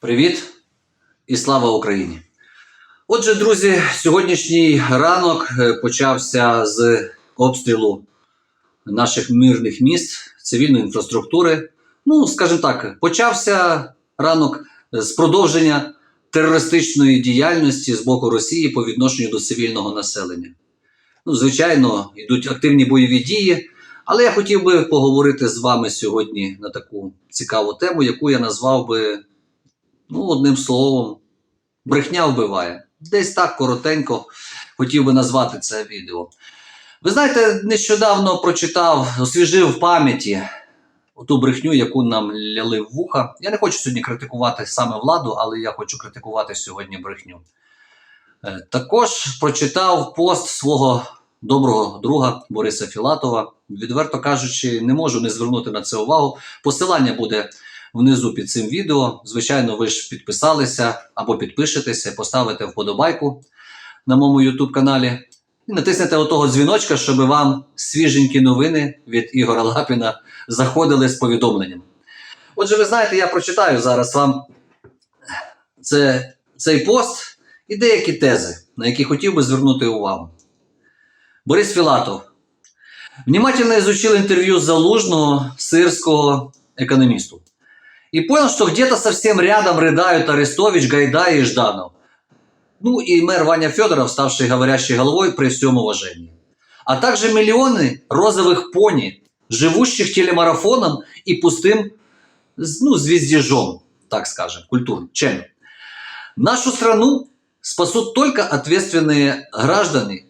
Привіт і слава Україні! Отже, друзі, сьогоднішній ранок е, почався з обстрілу наших мирних міст, цивільної інфраструктури. Ну, скажімо так, почався ранок з продовження терористичної діяльності з боку Росії по відношенню до цивільного населення. Ну, звичайно, йдуть активні бойові дії, але я хотів би поговорити з вами сьогодні на таку цікаву тему, яку я назвав би ну, одним словом, брехня вбиває. Десь так коротенько хотів би назвати це відео. Ви знаєте, нещодавно прочитав, освіжив в пам'яті ту брехню, яку нам ляли в вуха. Я не хочу сьогодні критикувати саме владу, але я хочу критикувати сьогодні брехню. Е, Також прочитав пост свого доброго друга Бориса Філатова. Відверто кажучи, не можу не звернути на це увагу. Посилання буде внизу під цим відео. Звичайно, ви ж підписалися або підпишетеся, поставите вподобайку на моєму YouTube каналі. І натиснете отого дзвіночка, щоб вам свіженькі новини від Ігора Лапіна заходили з повідомленням. Отже, ви знаєте, я прочитаю зараз вам це, цей пост і деякі тези, на які хотів би звернути увагу. Борис Філатов. Внимательно изучил интервью Залужного, сырского экономисту И понял, что где-то совсем рядом рыдают Арестович, Гайдай и Жданов. Ну и мэр Ваня Федоров, ставший говорящей головой при всем уважении. А также миллионы розовых пони, живущих телемарафоном и пустым ну, звездежом, так скажем, культурным. Чем? Нашу страну спасут только ответственные граждане,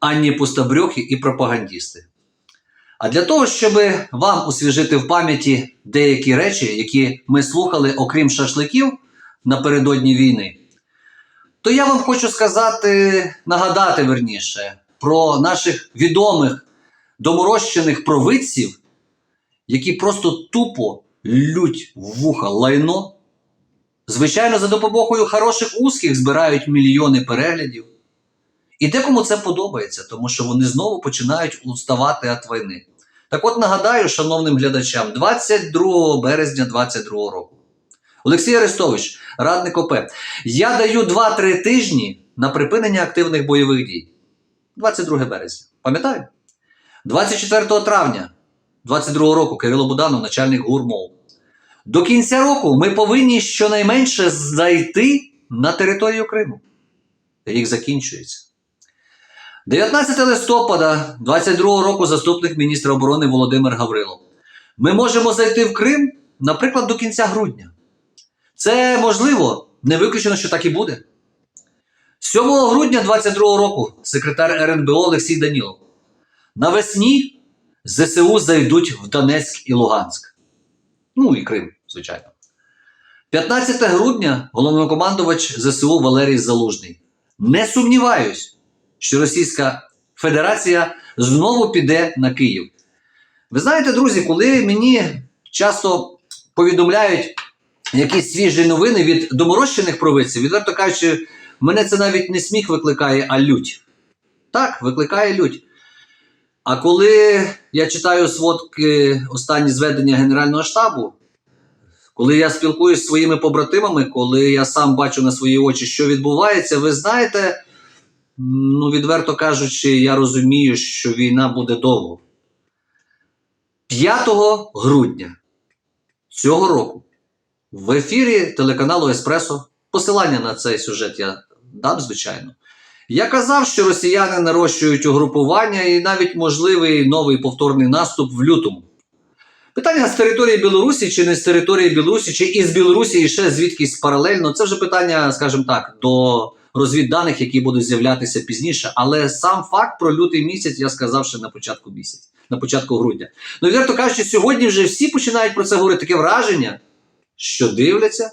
а не пустобрехи і пропагандисти. А для того, щоб вам освіжити в пам'яті деякі речі, які ми слухали, окрім шашликів напередодні війни, то я вам хочу сказати, нагадати верніше про наших відомих доморощених провидців, які просто тупо лють в вуха лайно. Звичайно, за допомогою хороших узких збирають мільйони переглядів. І декому це подобається, тому що вони знову починають уставати від війни. Так от нагадаю, шановним глядачам, 22 березня 2022 року. Олексій Арестович, радник ОП, я даю 2-3 тижні на припинення активних бойових дій. 22 березня. Пам'ятаю? 24 травня 22 року Кирило Буданов, начальник ГУРМОВ. До кінця року ми повинні щонайменше зайти на територію Криму. Рік закінчується. 19 листопада 22 року заступник міністра оборони Володимир Гаврилов. Ми можемо зайти в Крим, наприклад, до кінця грудня. Це можливо, не виключено, що так і буде. 7 грудня 22 року секретар РНБО Олексій Данілов. Навесні ЗСУ зайдуть в Донецьк і Луганськ. Ну і Крим, звичайно. 15 грудня головнокомандувач ЗСУ Валерій Залужний. Не сумніваюсь, що Російська Федерація знову піде на Київ. Ви знаєте, друзі, коли мені часто повідомляють якісь свіжі новини від доморощених провидців, відверто кажучи, мене це навіть не сміх викликає, а лють. Так, викликає лють. А коли я читаю сводки останні зведення Генерального штабу, коли я спілкуюся з своїми побратимами, коли я сам бачу на свої очі, що відбувається, ви знаєте, ну, відверто кажучи, я розумію, що війна буде довго. 5 грудня цього року в ефірі телеканалу Еспресо, посилання на цей сюжет я дам, звичайно. Я казав, що росіяни нарощують угрупування і навіть можливий новий повторний наступ в лютому. Питання з території Білорусі чи не з території Білорусі, чи із Білорусі і ще звідкись паралельно, це вже питання, скажімо так, до розвідданих, які будуть з'являтися пізніше. Але сам факт про лютий місяць я сказав ще на початку місяця, на початку грудня. Ну, відверто кажучи, сьогодні вже всі починають про це говорити. Таке враження, що дивляться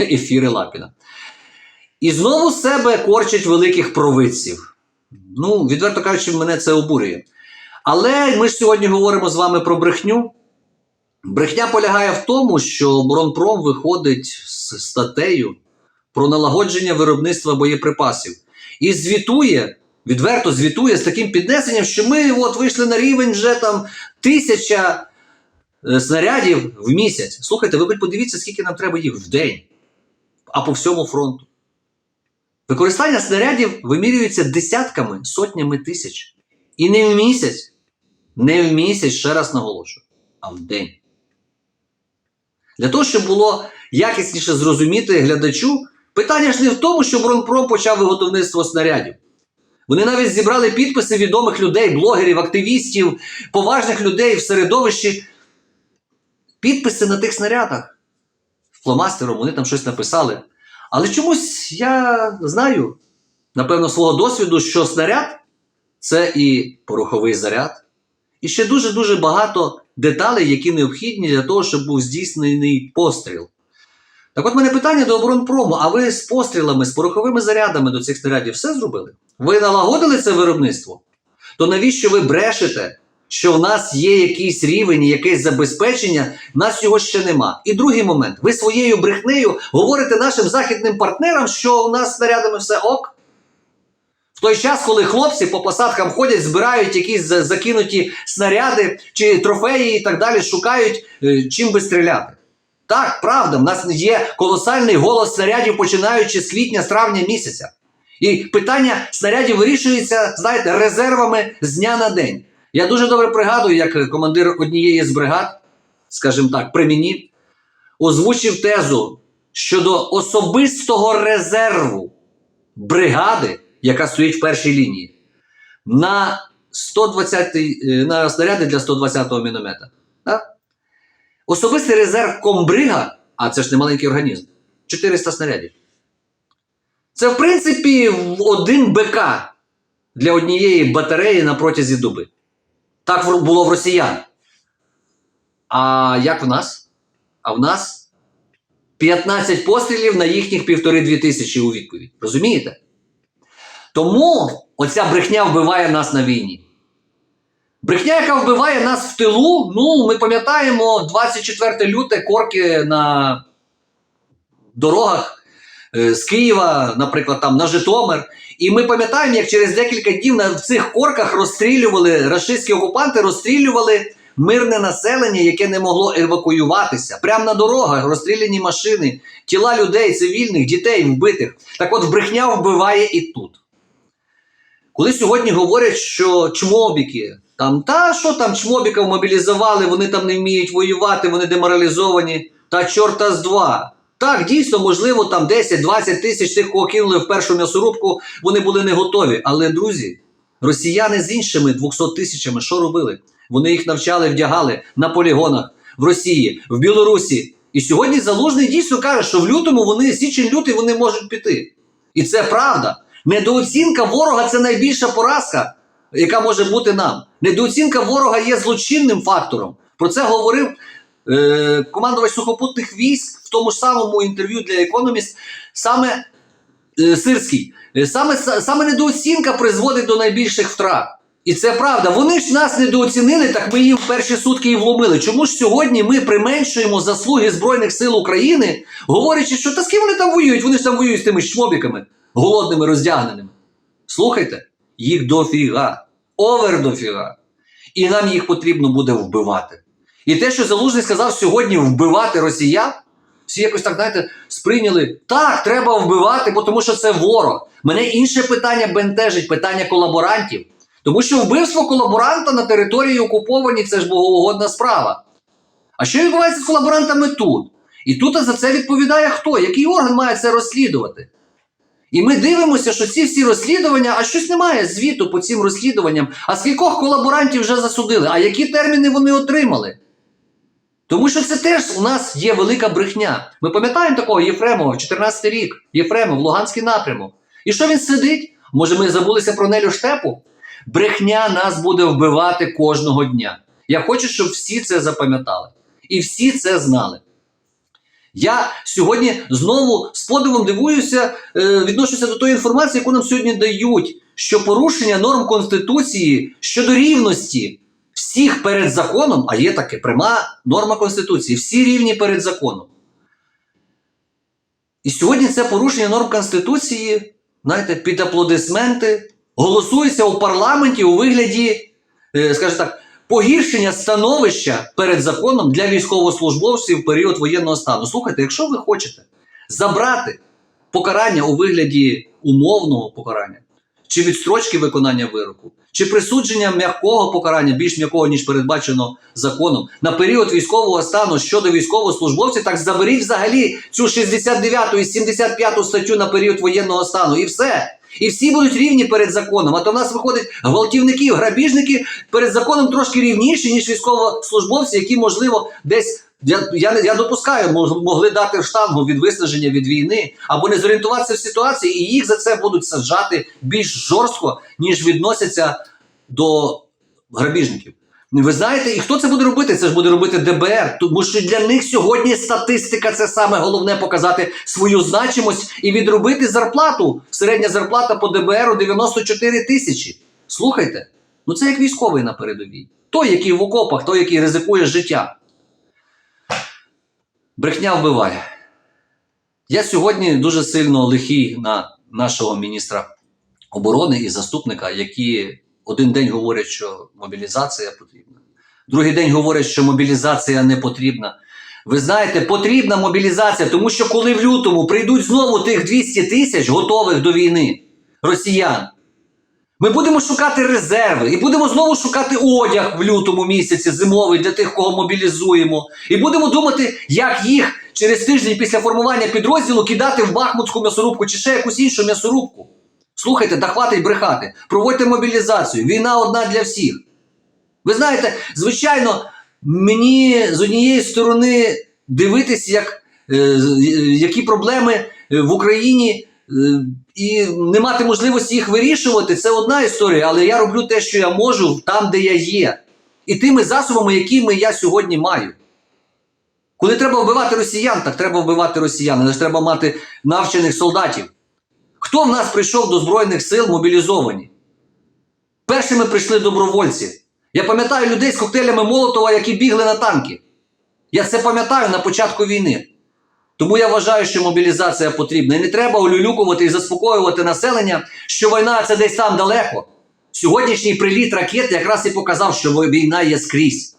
ефіри Лапіна. І знову себе корчать великих провидців. Ну, відверто кажучи, мене це обурює. Але ми ж сьогодні говоримо з вами про брехню. Брехня полягає в тому, що оборонпром виходить з статтею про налагодження виробництва боєприпасів і звітує, відверто звітує з таким піднесенням, що ми от вийшли на рівень вже там тисяча е, снарядів в місяць. Слухайте, ви подивіться, скільки нам треба їх в день. а по всьому фронту. Використання снарядів вимірюється десятками, сотнями тисяч. І не в місяць, не в місяць, ще раз наголошую, а в день. Для того, щоб було якісніше зрозуміти глядачу, питання ж не в тому, що Бронпром почав виготовництво снарядів. Вони навіть зібрали підписи відомих людей, блогерів, активістів, поважних людей в середовищі. Підписи на тих снарядах. Фломастером вони там щось написали. Але чомусь я знаю, напевно, свого досвіду, що снаряд це і пороховий заряд, і ще дуже-дуже багато деталей, які необхідні для того, щоб був здійснений постріл. Так от мене питання до оборонпрому: а ви з пострілами, з пороховими зарядами до цих снарядів все зробили? Ви налагодили це виробництво? То навіщо ви брешете, що в нас є якийсь рівень, якесь забезпечення, в нас його ще нема. І другий момент: ви своєю брехнею говорите нашим західним партнерам, що у нас снарядами все ок. В той час, коли хлопці по посадкам ходять, збирають якісь закинуті снаряди чи трофеї і так далі, шукають е, чим би стріляти. Так, правда, в нас є колосальний голос снарядів, починаючи з квітня, з травня місяця. І питання снарядів вирішується, знаєте, резервами з дня на день. Я дуже добре пригадую, як командир однієї з бригад, скажімо так, при мені, озвучив тезу щодо особистого резерву бригади, яка стоїть в першій лінії, на 120 е, на снаряди для 120-го міномета. Особистий резерв комбрига, а це ж не маленький організм, 400 снарядів. Це, в принципі, один БК для однієї батареї на протязі доби. Так було в росіян. А як в нас? А в нас 15 пострілів на їхніх півтори-дві тисячі у відповідь. Розумієте? Тому оця брехня вбиває нас на війні. Брехня, яка вбиває нас в тилу, ну, ми пам'ятаємо 24 люте корки на дорогах е, з Києва, наприклад, там на Житомир. І ми пам'ятаємо, як через декілька днів в цих корках розстрілювали рашистські окупанти, розстрілювали мирне населення, яке не могло евакуюватися. Прямо на дорогах розстріляні машини, тіла людей, цивільних, дітей вбитих. Так от брехня вбиває і тут. Коли сьогодні говорять, що чмобіки, там, та що там чмобіків мобілізували, вони там не вміють воювати, вони деморалізовані, та чорта з два. Так, дійсно, можливо, там 10-20 тисяч тих, кого кинули в першу м'ясорубку, вони були не готові. Але, друзі, росіяни з іншими 200 тисячами що робили? Вони їх навчали, вдягали на полігонах в Росії, в Білорусі. І сьогодні Залужний дійсно каже, що в лютому вони січень-лютий вони можуть піти. І це правда. Недооцінка ворога це найбільша поразка, яка може бути нам. Недооцінка ворога є злочинним фактором. Про це говорив е, командувач сухопутних військ в тому ж самому інтерв'ю для Economist, саме е, Сирський. Е, Саме, саме недооцінка призводить до найбільших втрат. І це правда. Вони ж нас недооцінили, так ми їм в перші сутки і вломили. Чому ж сьогодні ми применшуємо заслуги Збройних сил України, говорячи, що та з ким вони там воюють? Вони ж там воюють з тими шмобіками, голодними, роздягненими. Слухайте, їх дофіга, овер дофіга. І нам їх потрібно буде вбивати. І те, що Залужний сказав сьогодні вбивати росіян, всі якось так, знаєте, сприйняли. Так, треба вбивати, бо тому що це ворог. Мене інше питання бентежить, питання колаборантів. Тому що вбивство колаборанта на території окупованій це ж богоугодна справа. А що відбувається з колаборантами тут? І тут за це відповідає хто? Який орган має це розслідувати? І ми дивимося, що ці всі розслідування, а щось немає звіту по цим розслідуванням. А скількох колаборантів вже засудили? А які терміни вони отримали? Тому що це теж у нас є велика брехня. Ми пам'ятаємо такого Єфремова, 14 рік, Єфремов, Луганський напрямок. І що він сидить? Може, ми забулися про Нелю Штепу? Брехня нас буде вбивати кожного дня. Я хочу, щоб всі це запам'ятали. І всі це знали. Я сьогодні знову з подивом дивуюся, е, відношуся до тої інформації, яку нам сьогодні дають, що порушення норм Конституції щодо рівності всіх перед законом, а є таке пряма норма Конституції, всі рівні перед законом. І сьогодні це порушення норм Конституції, знаєте, під аплодисменти, голосується у парламенті у вигляді, е, скажімо так, погіршення становища перед законом для військовослужбовців в період воєнного стану. Слухайте, якщо ви хочете забрати покарання у вигляді умовного покарання, чи відстрочки виконання вироку, чи присудження м'якого покарання, більш м'якого, ніж передбачено законом, на період військового стану щодо військовослужбовців, так заберіть взагалі цю 69 і 75 статтю на період воєнного стану, і все. І всі будуть рівні перед законом. А то в нас виходить гвалтівники, грабіжники перед законом трошки рівніші, ніж військовослужбовці, які, можливо, десь. Я, я, я допускаю, мог- могли дати штангу від виснаження від війни або не зорієнтуватися в ситуації, і їх за це будуть саджати більш жорстко, ніж відносяться до грабіжників. Ви знаєте, і хто це буде робити? Це ж буде робити ДБР, тому що для них сьогодні статистика це саме головне показати свою значимость і відробити зарплату. Середня зарплата по ДБР 94 тисячі. Слухайте, ну це як військовий на передовій. Той, який в окопах, той, який ризикує життя. Брехня вбиває. Я сьогодні дуже сильно лихий на нашого міністра оборони і заступника, які один день говорять, що мобілізація потрібна, другий день говорять, що мобілізація не потрібна. Ви знаєте, потрібна мобілізація, тому що коли в лютому прийдуть знову тих 200 тисяч готових до війни росіян, ми будемо шукати резерви і будемо знову шукати одяг в лютому місяці зимовий для тих, кого мобілізуємо. І будемо думати, як їх через тиждень після формування підрозділу кидати в Бахмутську м'ясорубку чи ще якусь іншу м'ясорубку. Слухайте, та хватить брехати. Проводьте мобілізацію. Війна одна для всіх. Ви знаєте, звичайно, мені з однієї сторони дивитись, як, е, які проблеми е, в Україні. е, І не мати можливості їх вирішувати, це одна історія, але я роблю те, що я можу там, де я є. І тими засобами, якими я сьогодні маю. Коли треба вбивати росіян, так треба вбивати росіян, але ж треба мати навчених солдатів. Хто в нас прийшов до Збройних сил мобілізовані? Першими прийшли добровольці. Я пам'ятаю людей з коктейлями Молотова, які бігли на танки. Я це пам'ятаю на початку війни. Тому я вважаю, що мобілізація потрібна. І не треба улюлюкувати і заспокоювати населення, що війна це десь там далеко. Сьогоднішній приліт ракет якраз і показав, що війна є скрізь.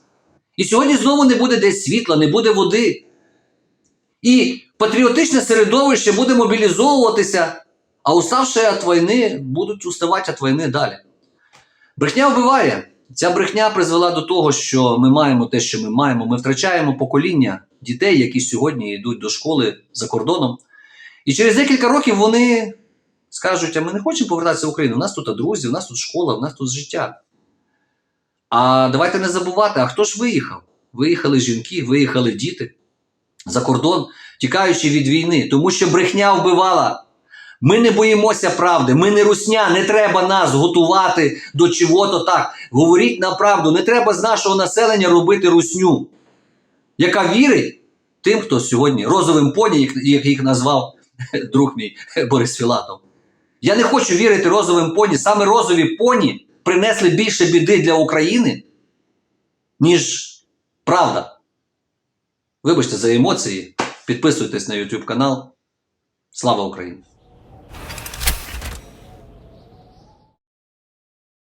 І сьогодні знову не буде десь світла, не буде води. І патріотичне середовище буде мобілізовуватися, а уставши від війни, будуть уставати від війни далі. Брехня вбиває. Ця брехня призвела до того, що ми маємо те, що ми маємо. Ми втрачаємо покоління дітей, які сьогодні йдуть до школи за кордоном. І через декілька років вони скажуть: а ми не хочемо повертатися в Україну. У нас тут друзі, у нас тут школа, у нас тут життя. А давайте не забувати, а хто ж виїхав? Виїхали жінки, виїхали діти за кордон, тікаючи від війни, тому що брехня вбивала. Ми не боїмося правди, ми не русня, не треба нас готувати до чого-то так. Говоріть на правду, не треба з нашого населення робити русню, яка вірить тим, хто сьогодні розовим поні, як- їх назвав друг мій Борис Філатов. Я не хочу вірити розовим поні. Саме розові поні принесли більше біди для України, ніж правда. Вибачте за емоції. Підписуйтесь на YouTube канал. Слава Україні!